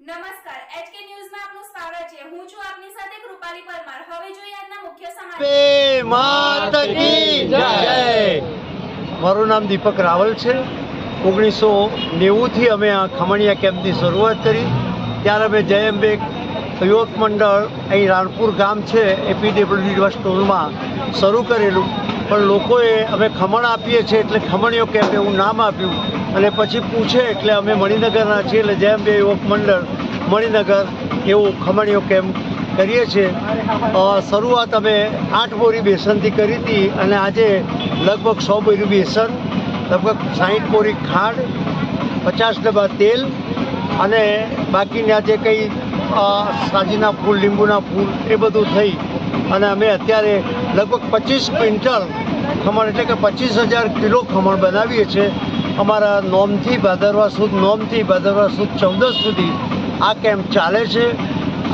નમસ્કાર એચકે ન્યૂઝમાં આપનું સ્વાગત છે. હું છું આપની સાથે કૃપાલી પરમાર. હવે જોઈએ આજના મુખ્ય સમાચાર. જય! મારું નામ દીપક રાવલ છે. ઓગણીસો નેવુંથી અમે આ ખમણિયા કેમ્પની શરૂઆત કરી. ત્યારે અમે જય અંબે યુવક મંડળ અહીં રાણપુર ગામ છે એપીડબ્લ્યુડી સ્ટોરમાં શરૂ કરેલું. પણ લોકોએ અમે ખમણ આપીએ છીએ એટલે ખમણીઓ કેમ્પ એવું નામ આપ્યું. અને પછી પૂછે એટલે અમે મણિનગરના છીએ એટલે જેમ બે યુવક મંડળ મણિનગર એવું ખમણીઓ કેમ્પ કરીએ છીએ. શરૂઆત અમે આઠ બોરી બેસનથી કરી હતી અને આજે લગભગ સો બોરી બેસન, લગભગ સાહીઠ બોરી ખાંડ, પચાસ ડબ્બા તેલ અને બાકીના જે કંઈ સાજીના ફૂલ, લીંબુના ફૂલ એ બધું થઈ. અને અમે અત્યારે લગભગ પચીસ ક્વિન્ટલ ખમણ એટલે કે પચીસ હજાર કિલો ખમણ બનાવીએ છીએ. અમારા નોમથી ભાદરવા સુદ નોમથી ભાદરવા સુદ ચૌદસ સુધી આ કેમ્પ ચાલે છે.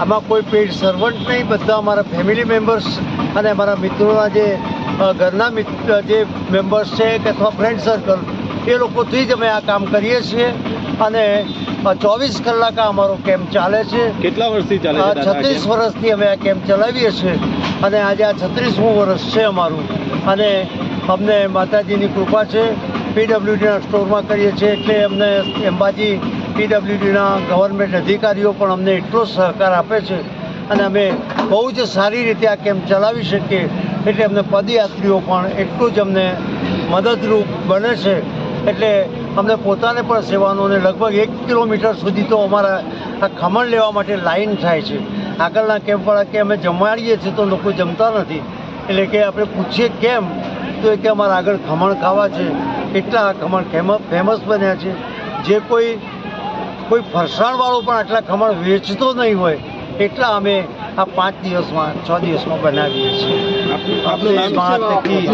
આમાં કોઈ પેઇડ સર્વન્ટ નહીં. બધા અમારા ફેમિલી મેમ્બર્સ અને અમારા મિત્રોના જે ઘરના મિત્ર જે મેમ્બર્સ છે કે અથવા ફ્રેન્ડ સર્કલ એ લોકોથી જ અમે આ કામ કરીએ છીએ. અને ચોવીસ કલાક આ અમારો કેમ્પ ચાલે છે. કેટલા વર્ષથી ચાલે છે છત્રીસ વર્ષથી અમે આ કેમ્પ ચલાવીએ છીએ. અને આજે આ છત્રીસમું વર્ષ છે અમારું. અને અમને માતાજીની કૃપા છે. પીડબ્લ્યુડીના સ્ટોરમાં કરીએ છીએ એટલે અમને અંબાજી પીડબ્લ્યુડીના ગવર્મેન્ટ અધિકારીઓ પણ અમને એટલો સહકાર આપે છે. અને અમે બહુ જ સારી રીતે આ કેમ્પ ચલાવી શકીએ એટલે અમને પદયાત્રીઓ પણ એટલું જ અમને મદદરૂપ બને છે. એટલે અમને પોતાને પણ સેવાનો અને લગભગ એક કિલોમીટર સુધી તો અમારા આ ખમણ લેવા માટે લાઈન થાય છે. આગળના કેમ્પવાળા કે અમે જમાડીએ છીએ તો લોકો જમતા નથી. એટલે કે આપણે પૂછીએ કેમ? તો એ કે અમારા આગળ ખમણ ખાવા છે. એટલા આ ખમણ ફેમસ ફેમસ બન્યા છે. જે કોઈ કોઈ ફરસાણવાળો પણ આટલા ખમણ વેચતો નહીં હોય એટલા અમે આ પાંચ દિવસમાં છ દિવસમાં બનાવીએ છીએ. આપનું- નામ કી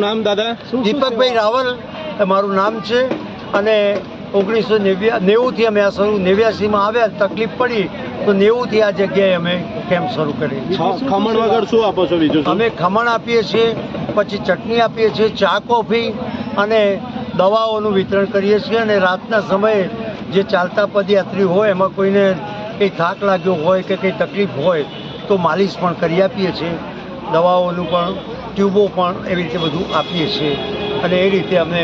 નામ દાદા? દીપકભાઈ રાવલ એ મારું નામ છે. અને ઓગણીસો નેવ્યા નેવુંથી અમે આ શરૂ નેવ્યાસીમાં આવ્યા તકલીફ પડી. તો નેવુંથી આ જગ્યાએ અમે કેમ્પ શરૂ કરી ખ- ખમણ વગર શું આપો છો બીજું અમે ખમણ આપીએ છીએ પછી ચટણી આપીએ છીએ ચા કોફી અને દવાઓનું વિતરણ કરીએ છીએ અને રાતના સમયે જે ચાલતા પદયાત્રી હોય એમાં કોઈને કંઈ થાક લાગ્યો હોય કે કંઈ તકલીફ હોય તો માલિશ પણ કરી આપીએ છીએ દવાઓનું પણ ટ્યુબો પણ એવી રીતે બધું આપીએ છીએ અને એ રીતે અમે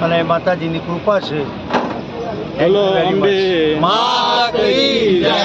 અને માતાજીની કૃપા છે હેલો અંબે. જય.